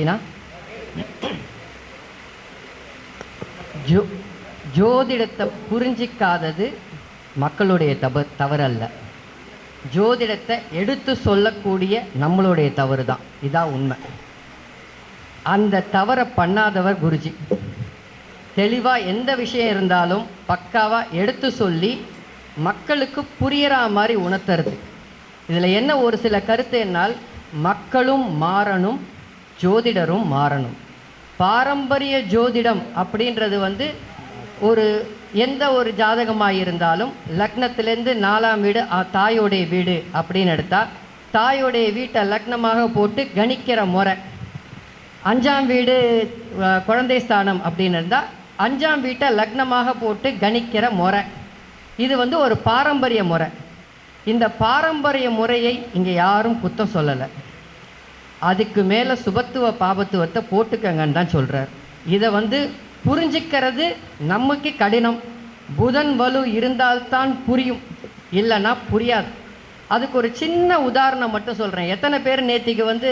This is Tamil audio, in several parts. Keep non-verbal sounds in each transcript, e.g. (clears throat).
அப்படின்னா ஜோ ஜோதிடத்தை புரிஞ்சிக்காதது மக்களுடைய தவ அல்ல ஜோதிடத்தை எடுத்து சொல்லக்கூடிய நம்மளுடைய தவறு தான். இதான் உண்மை. அந்த தவறை பண்ணாதவர் குருஜி. தெளிவாக எந்த விஷயம் இருந்தாலும் பக்காவாக எடுத்து சொல்லி மக்களுக்கு புரியற மாதிரி உணர்த்துறது. இதில் என்ன ஒரு சில கருத்து என்னால் மக்களும் மாறணும் ஜோதிடரும் மாறணும். பாரம்பரிய ஜோதிடம் அப்படின்றது வந்து ஒரு எந்த ஒரு ஜாதகமாக இருந்தாலும் லக்னத்திலேருந்து நாலாம் வீடு தாயோடைய வீடு அப்படின்னு எடுத்தால் தாயோடைய வீட்டை லக்னமாக போட்டு கணிக்கிற முறை. அஞ்சாம் வீடு குழந்தை ஸ்தானம் அப்படின்னு இருந்தால் அஞ்சாம் வீட்டை லக்னமாக போட்டு கணிக்கிற முறை. இது வந்து ஒரு பாரம்பரிய முறை. இந்த பாரம்பரிய முறையை இங்கே யாரும் குத்தம் சொல்லலை. அதுக்கு மேலே சுபத்துவ பாபத்துவத்தை போட்டுக்கங்கன்னு தான் சொல்கிறார் இதை வந்து புரிஞ்சுக்கிறது நமக்கு கடினம். புதன் வலு இருந்தால்தான் புரியும். இல்லைன்னா புரியாது. அதுக்கு ஒரு சின்ன உதாரணம் மட்டும் சொல்கிறேன் எத்தனை பேர் நேத்திக்கு வந்து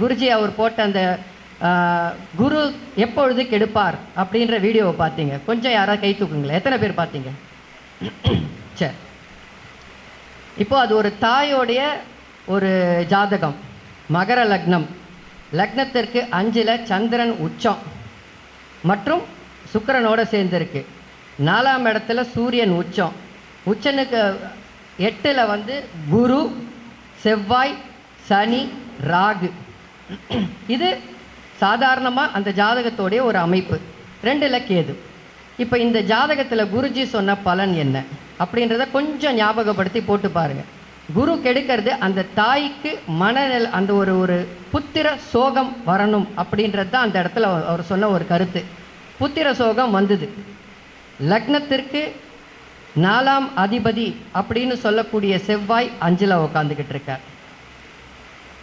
குருஜி அவர் போட்ட அந்த குரு எப்பொழுது கெடுப்பார் அப்படின்ற வீடியோவை பார்த்தீங்க. கொஞ்சம் யாராவது கை தூக்குங்களேன். எத்தனை பேர் பார்த்தீங்க? சரி இப்போது அது ஒரு தாயோடைய ஒரு ஜாதகம். மகர லக்னம். லக்னத்திற்கு அஞ்சில் சந்திரன் உச்சம். மற்றும் சுக்கிரனோட சேர்ந்துருக்கு. நாலாம் இடத்துல சூரியன் உச்சம். உச்சனுக்கு எட்டில் வந்து குரு செவ்வாய் சனி ராகு. இது சாதாரணமாக அந்த ஜாதகத்தோடைய ஒரு அமைப்பு. ரெண்டில் கேது. இப்போ இந்த ஜாதகத்தில் குருஜி சொன்ன பலன் என்ன? அப்படின்றத கொஞ்சம் ஞாபகப்படுத்தி போட்டு பாருங்கள் குரு கெடுக்கிறது அந்த தாய்க்கு மனநில அந்த ஒரு ஒரு புத்திர சோகம் வரணும் அப்படின்றது தான் அந்த இடத்துல அவர் சொன்ன ஒரு கருத்து. புத்திர சோகம் வந்தது. லக்னத்திற்கு நாலாம் அதிபதி அப்படின்னு சொல்லக்கூடிய செவ்வாய் அஞ்சில் உக்காந்துக்கிட்டு இருக்கார்.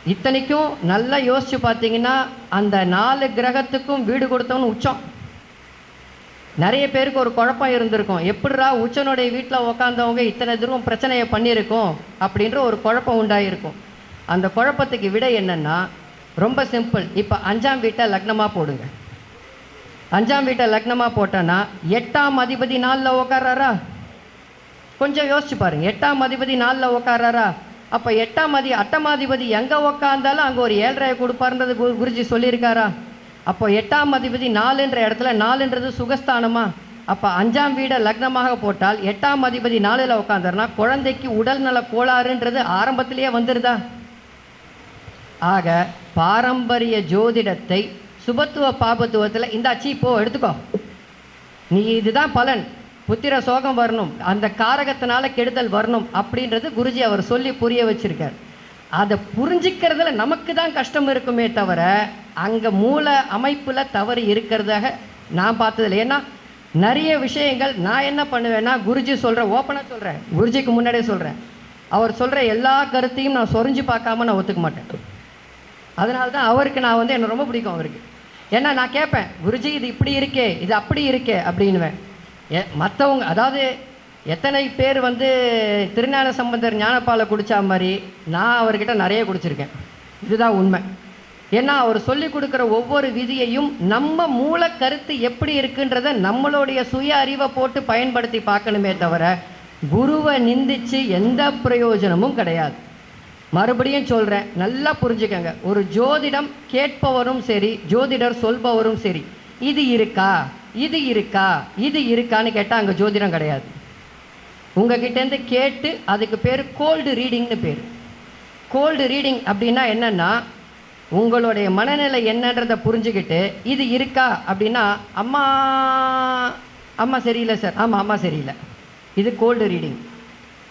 இத்தனைக்கும் நல்லா யோசிச்சு பார்த்தீங்கன்னா அந்த நாலு கிரகத்துக்கும் வீடு கொடுத்தவன் உச்சம். நிறைய பேருக்கு ஒரு குழப்பம் இருந்திருக்கும். எப்படிரா உச்சனுடைய வீட்டில் உக்காந்தவங்க இத்தனை தூரம் பிரச்சனையை பண்ணியிருக்கோம் அப்படின்ற ஒரு குழப்பம் உண்டாயிருக்கும். அந்த குழப்பத்துக்கு விட என்னென்னா ரொம்ப சிம்பிள். இப்போ அஞ்சாம் வீட்டை லக்னமாக போடுங்க. அஞ்சாம் வீட்டை லக்னமாக போட்டோன்னா எட்டாம் அதிபதி நாளில் உக்காராரா கொஞ்சம் யோசிச்சு பாருங்க. எட்டாம் அதிபதி நாளில் உக்காராரா அப்போ எட்டாம் அதி அட்டமாதிபதி எங்கே உக்காந்தாலும் அங்கே ஒரு ஏழரையை கொடுப்பாருன்றது குரு குருஜி சொல்லியிருக்காரா? அப்போ எட்டாம் அதிபதி நாலுன்ற இடத்துல நாலுன்றது சுகஸ்தானமா? அப்போ அஞ்சாம் வீடை லக்னமாக போட்டால் எட்டாம் அதிபதி நாலில் உட்காந்தாருன்னா குழந்தைக்கு உடல்நல கோளாறுன்றது ஆரம்பத்திலேயே வந்துடுதா ஆக பாரம்பரிய ஜோதிடத்தை சுபத்துவ பாபத்துவத்தில் இந்த அச்சி போ எடுத்துக்கோ. நீ இதுதான் பலன். புத்திர சோகம் வரணும். அந்த காரகத்தினால கெடுதல் வரணும் அப்படின்றது குருஜி அவர் சொல்லி புரிய வச்சிருக்கார். அதை புரிஞ்சிக்கிறதுல நமக்கு தான் கஷ்டம் இருக்குமே தவிர அங்கே மூல அமைப்பில் தவறு இருக்கிறதாக நான் பார்த்ததில்ல. ஏன்னா நிறைய விஷயங்கள் நான் என்ன பண்ணுவேன்னா குருஜி சொல்கிறேன் ஓப்பனாக சொல்கிறேன் குருஜிக்கு முன்னாடியே சொல்கிறேன் அவர் சொல்கிற எல்லா கருத்தையும் நான் சொரிஞ்சு பார்க்காம நான் ஒத்துக்க மாட்டேன். அதனால தான் அவருக்கு நான் வந்து என்னை ரொம்ப பிடிக்கும் அவருக்கு. ஏன்னா நான் கேட்பேன் குருஜி இது இப்படி இருக்கே இது அப்படி இருக்கே அப்படின்னுவேன். ஏ மற்றவங்க அதாவது எத்தனை பேர் வந்து திருஞான சம்பந்தர் ஞானப்பாலை குடித்தா மாதிரி நான் அவர்கிட்ட நிறைய குடிச்சிருக்கேன். இதுதான் உண்மை. ஏன்னா அவர் சொல்லி கொடுக்குற ஒவ்வொரு விதியையும் நம்ம மூல கருத்து எப்படி இருக்குன்றத நம்மளுடைய சுய அறிவை போட்டு பயன்படுத்தி பார்க்கணுமே தவிர குருவை நிந்திச்சு எந்த பிரயோஜனமும் கிடையாது. மறுபடியும் சொல்கிறேன் நல்லா புரிஞ்சுக்கங்க. ஒரு ஜோதிடம் கேட்பவரும் சரி ஜோதிடர் சொல்பவரும் சரி இது இருக்கா இது இருக்கா இது இருக்கான்னு கேட்டால் அங்கே ஜோதிடம் கிடையாது. உங்ககிட்டேருந்து கேட்டு அதுக்கு பேர் கோல்டு ரீடிங்னு பேர். கோல்டு ரீடிங் அப்படின்னா என்னென்னா உங்களுடைய மனநிலை என்னன்றதை புரிஞ்சுக்கிட்டு இது இருக்கா அப்படின்னா அம்மா அம்மா சரியில்லை சார். ஆமாம் அம்மா சரியில்லை. இது கோல்டு ரீடிங்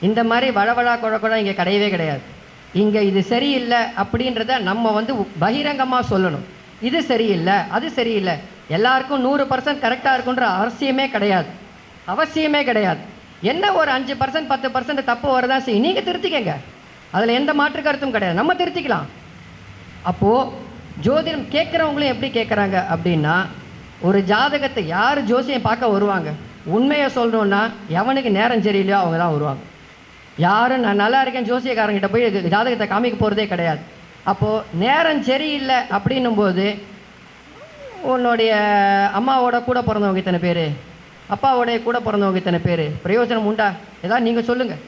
இந்த மாதிரி வழவழா குழக்குழ இங்கே கிடையவே கிடையாது. இங்கே இது சரியில்லை அப்படின்றத நம்ம வந்து பகிரங்கமாக சொல்லணும். இது சரியில்லை அது சரியில்லை. எல்லாருக்கும் நூறு பர்சன்ட் கரெக்டாக இருக்குன்ற அவசியமே கிடையாது. அவசியமே கிடையாது. என்ன ஒரு அஞ்சு பர்சன்ட் பத்து பர்சன்ட் தப்பு வரதான் செய்யும் நீங்கள் திருத்திக்கங்க. அதில் எந்த மாற்று கருத்தும் கிடையாது. நம்ம திருத்திக்கலாம். அப்போது ஜோதிடம் கேட்குறவங்களும் எப்படி கேட்குறாங்க அப்படின்னா ஒரு ஜாதகத்தை யார் ஜோசியம் பார்க்க வருவாங்க? உண்மையை சொல்லணுன்னா எவனுக்கு நேரம் சரியில்லையோ அவங்க தான் வருவாங்க. யாரும் நான் நல்லா இருக்கேன் ஜோசியக்காரங்கிட்ட போய் ஜாதகத்தை காமிக்க போகிறதே கிடையாது. அப்போது நேரம் சரியில்லை அப்படின்னும் போது உன்னுடைய அம்மாவோட கூட பிறந்தவங்க இத்தனை பேர்? அப்பாவோடைய கூட பிறந்தவங்க இத்தனை பேர்? பிரயோஜனம் உண்டா? ஏதாவது நீங்கள் சொல்லுங்கள்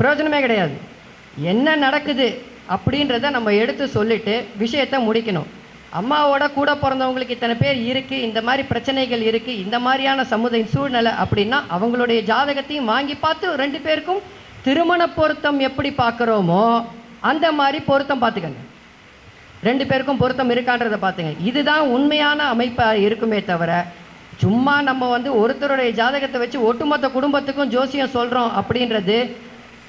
பிரயோஜனமே கிடையாது. என்ன நடக்குது? அப்படின்றத நம்ம எடுத்து சொல்லிட்டு விஷயத்தை முடிக்கணும். அம்மாவோட கூட பிறந்தவங்களுக்கு இத்தனை பேர் இருக்குது இந்த மாதிரி பிரச்சனைகள் இருக்குது இந்த மாதிரியான சமுதாய சூழ்நிலை அப்படின்னா அவங்களுடைய ஜாதகத்தையும் வாங்கி பார்த்து ரெண்டு பேருக்கும் திருமண பொருத்தம் எப்படி பார்க்குறோமோ அந்த மாதிரி பொருத்தம் பார்த்துக்கங்க. ரெண்டு பேருக்கும் பொருத்தம் இருக்கான்றதை பார்த்துங்க. இதுதான் உண்மையான அமைப்பாக இருக்குமே தவிர சும்மா நம்ம வந்து ஒருத்தருடைய ஜாதகத்தை வச்சு ஒட்டுமொத்த குடும்பத்துக்கும் ஜோசியம் சொல்கிறோம் அப்படின்றது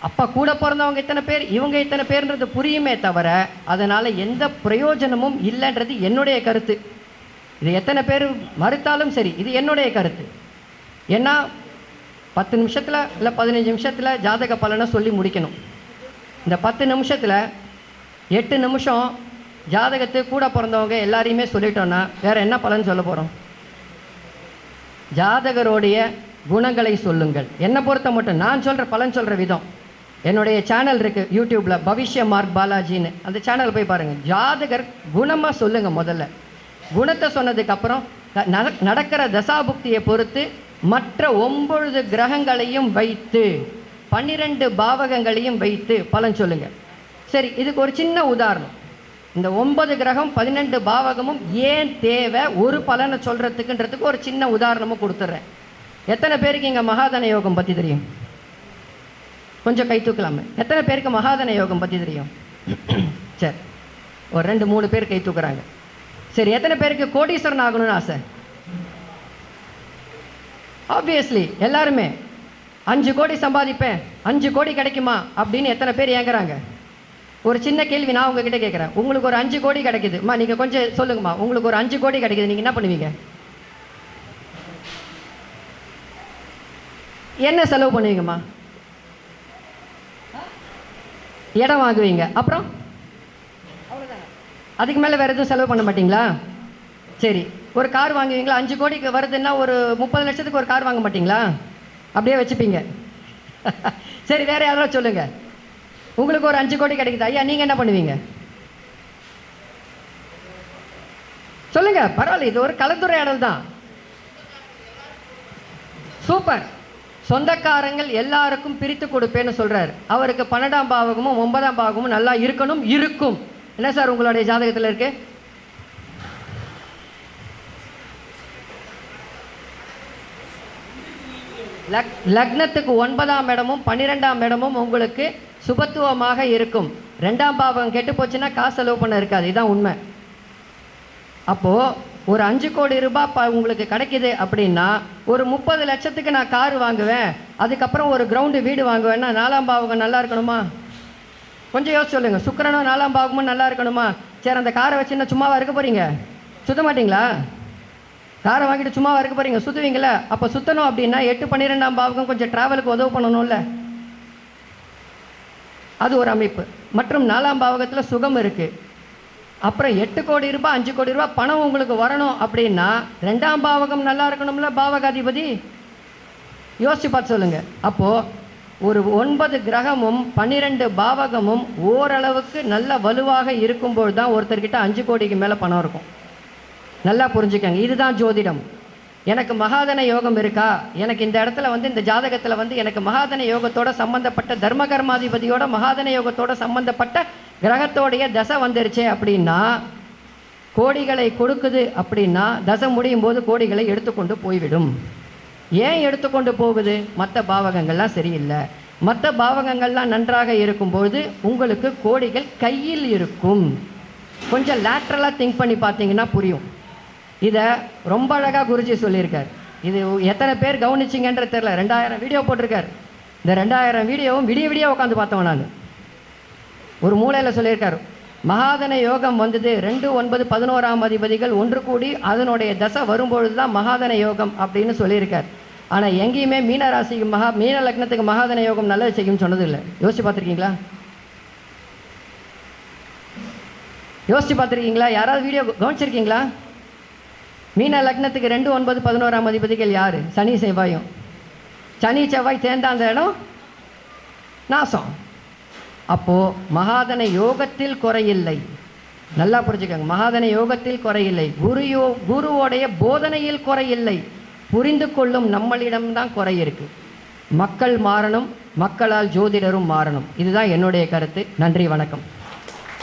அப்பா கூட பிறந்தவங்க இத்தனை பேர் இவங்க இத்தனை பேர்ன்றது புரியுமே தவிர அதனால் எந்த பிரயோஜனமும் இல்லைன்றது என்னுடைய கருத்து. இது எத்தனை பேர் மறுத்தாலும் சரி இது என்னுடைய கருத்து. ஏன்னா பத்து நிமிஷத்தில் இல்லை பதினஞ்சு நிமிஷத்தில் ஜாதக பலனை சொல்லி முடிக்கணும். இந்த பத்து நிமிஷத்தில் எட்டு நிமிஷம் ஜாதகத்து கூட பிறந்தவங்க எல்லாரையுமே சொல்லிட்டோன்னா வேறு என்ன பலன் சொல்ல போகிறோம் ஜாதகருடைய குணங்களை சொல்லுங்கள். என்னை பொறுத்த மட்டும் நான் சொல்கிற பலன் சொல்கிற விதம். என்னுடைய சேனல் இருக்குது யூடியூப்பில் பவிஷ்ய மார்க் பாலாஜின்னு. அந்த சேனல் போய் பாருங்கள் ஜாதகர் குணமாக சொல்லுங்கள் முதல்ல. குணத்தை சொன்னதுக்கப்புறம் நடக்கிற தசாபுக்தியை பொறுத்து மற்ற ஒன்பது கிரகங்களையும் வைத்து பன்னிரெண்டு பாவகங்களையும் வைத்து பலன் சொல்லுங்கள் சரி இதுக்கு ஒரு சின்ன உதாரணம். இந்த ஒன்பது கிரகம் பதினெண்டு பாவகமும் ஏன் தேவை? ஒரு பலனை சொல்கிறதுக்குன்றதுக்கு ஒரு சின்ன உதாரணமும் கொடுத்துட்றேன் எத்தனை பேருக்கு இங்கே மகாதன யோகம் பற்றி தெரியும்? கொஞ்சம் கை தூக்கலாமே. எத்தனை பேருக்கு மகாதன யோகம் பற்றி தெரியும்? (clears throat) சரி. ஒரு ரெண்டு மூணு பேர் கை தூக்குறாங்க. சரி எத்தனை பேருக்கு கோடீஸ்வரன் ஆகணும்னு ஆசை? ஆப்வியஸ்லி எல்லாருமே அஞ்சு கோடி சம்பாதிப்பேன் அஞ்சு கோடி கிடைக்குமா அப்படின்னு எத்தனை பேர் ஏங்குறாங்க? ஒரு சின்ன கேள்வி நான் உங்ககிட்ட கேட்குறேன் உங்களுக்கு ஒரு அஞ்சு கோடி கிடைக்குதும்மா நீங்கள் கொஞ்சம் சொல்லுங்கம்மா. உங்களுக்கு ஒரு அஞ்சு கோடி கிடைக்குது. நீங்கள் என்ன பண்ணுவீங்க? என்ன செலவு பண்ணுவீங்கம்மா? இடம் வாங்குவீங்க அப்புறம் அதுக்கு மேலே வேறு எதுவும் செலவு பண்ண மாட்டீங்களா? சரி. ஒரு கார் வாங்குவீங்களா? அஞ்சு கோடிக்கு வருதுன்னா ஒரு முப்பது லட்சத்துக்கு ஒரு கார் வாங்க மாட்டீங்களா? அப்படியே வச்சுப்பீங்க. (laughs) சரி வேறு யாராவது சொல்லுங்கள் உங்களுக்கு ஒரு அஞ்சு கோடி கிடைக்குது? ஐயா நீங்கள் என்ன பண்ணுவீங்க? சொல்லுங்க. பரவாயில்ல இது ஒரு கலந்துரையாடல் தான். சூப்பர். சொந்தக்காரங்கள் எல்லாருக்கும் பிரித்து கொடுப்பேன்னு சொல்கிறார் அவருக்கு பன்னெண்டாம் பாவகமும் ஒன்பதாம் பாவகமும் நல்லா இருக்கணும் இருக்கும். என்ன சார் உங்களுடைய ஜாதகத்தில் இருக்கு? லக் லக்னத்துக்கு ஒன்பதாம் இடமும் பன்னிரெண்டாம் இடமும் உங்களுக்கு சுபத்துவமாக இருக்கும். ரெண்டாம் பாவம் கெட்டு போச்சுன்னா காசு செலவு பண்ண இருக்காது. இதுதான் உண்மை. அப்போது ஒரு அஞ்சு கோடி ரூபாய் உங்களுக்கு கிடைக்கிது அப்படின்னா ஒரு முப்பது லட்சத்துக்கு நான் கார் வாங்குவேன். அதுக்கப்புறம் ஒரு கிரவுண்டு வீடு வாங்குவேன்னா நாலாம் பாவகம் நல்லா இருக்கணுமா? கொஞ்சம் யோசிச்சு சொல்லுங்கள் சுக்கரனும் நாலாம் பாவகமும் நல்லா இருக்கணுமா? சரி அந்த காரை வச்சு என்ன சும்மாவாக இருக்க போகிறீங்க சுத்த மாட்டிங்களா? காரை வாங்கிட்டு சும்மாவாக இருக்க போகிறீங்க சுற்றுவீங்களா அப்போ சுற்றணும் அப்படின்னா எட்டு பன்னிரெண்டாம் பாவகம் கொஞ்சம் ட்ராவலுக்கு உதவு பண்ணணும்ல? அது ஒரு அமைப்பு. மற்றும் நாலாம் பாவகத்தில் சுகம் இருக்குது அப்புறம் எட்டு கோடி ரூபாய் அஞ்சு கோடி ரூபாய் பணம் உங்களுக்கு வரணும் அப்படின்னா ரெண்டாம் பாவகம் நல்லா இருக்கணும்ல பாவகாதிபதி? யோசிச்சு பார்த்து சொல்லுங்கள் அப்போது ஒரு ஒன்பது கிரகமும் பன்னிரெண்டு பாவகமும் ஓரளவுக்கு நல்ல வலுவாக இருக்கும்போது தான் ஒருத்தர்கிட்ட அஞ்சு கோடிக்கு மேலே பணம் இருக்கும். நல்லா புரிஞ்சுக்கங்க. இதுதான் ஜோதிடம். எனக்கு மகாதன யோகம் இருக்கா? எனக்கு இந்த இடத்துல வந்து இந்த ஜாதகத்தில் வந்து எனக்கு மகாதன யோகத்தோட சம்மந்தப்பட்ட தர்ம கர்மாதிபதியோட மகாதன யோகத்தோட சம்மந்தப்பட்ட கிரகத்தோடைய தசை வந்துருச்சு அப்படின்னா கோடிகளை கொடுக்குது அப்படின்னா தசை முடியும் போது கோடிகளை எடுத்துக்கொண்டு போய்விடும். ஏன் எடுத்துக்கொண்டு போகுது? மற்ற பாவகங்கள்லாம் சரியில்லை. மற்ற பாவகங்கள்லாம் நன்றாக இருக்கும்போது உங்களுக்கு கோடிகள் கையில் இருக்கும். கொஞ்சம் லேட்ரலாக திங்க் பண்ணி பார்த்தீங்கன்னா புரியும். இதை ரொம்ப அழகாக குருஜி சொல்லியிருக்கார். இது எத்தனை பேர் கவனிச்சிங்கன்ற தெரில ரெண்டாயிரம் வீடியோ போட்டிருக்கார். இந்த ரெண்டாயிரம் வீடியோவும் விடிய விடிய உட்காந்து பார்த்தோம் நான். ஒரு மூலையில் சொல்லியிருக்கார். மகாதன யோகம் வந்தது ரெண்டு ஒன்பது பதினோராம் அதிபதிகள் ஒன்று கூடி அதனுடைய தசை வரும்பொழுது தான் மகாதன யோகம் அப்படின்னு சொல்லியிருக்கார். ஆனால் எங்கேயுமே மீனராசிக்கு மகா மீன லக்னத்துக்கு மகாதன யோகம் நல்லது செய்யும் சொன்னதில்லை. யோசிச்சு பார்த்துருக்கீங்களா? யோசிச்சு பார்த்துருக்கீங்களா? யாராவது வீடியோ கவனிச்சிருக்கீங்களா? மீன லக்னத்துக்கு ரெண்டு ஒன்பது பதினோராம் அதிபதிகள் யார்? சனி செவ்வாயும். சனி செவ்வாய் சேர்ந்த அந்த இடம் நாசம். அப்போது மகாதன யோகத்தில் குறையில்லை. நல்லா புரிஞ்சுக்கோங்க. மகாதன யோகத்தில் குறையில்லை. குருயோ குருவோடைய போதனையில் குறையில்லை. புரிந்து கொள்ளும் நம்மளிடம்தான் குறை இருக்கு மக்கள் மாறணும் மக்களால் ஜோதிடரும் மாறணும். இதுதான் என்னுடைய கருத்து. நன்றி வணக்கம்.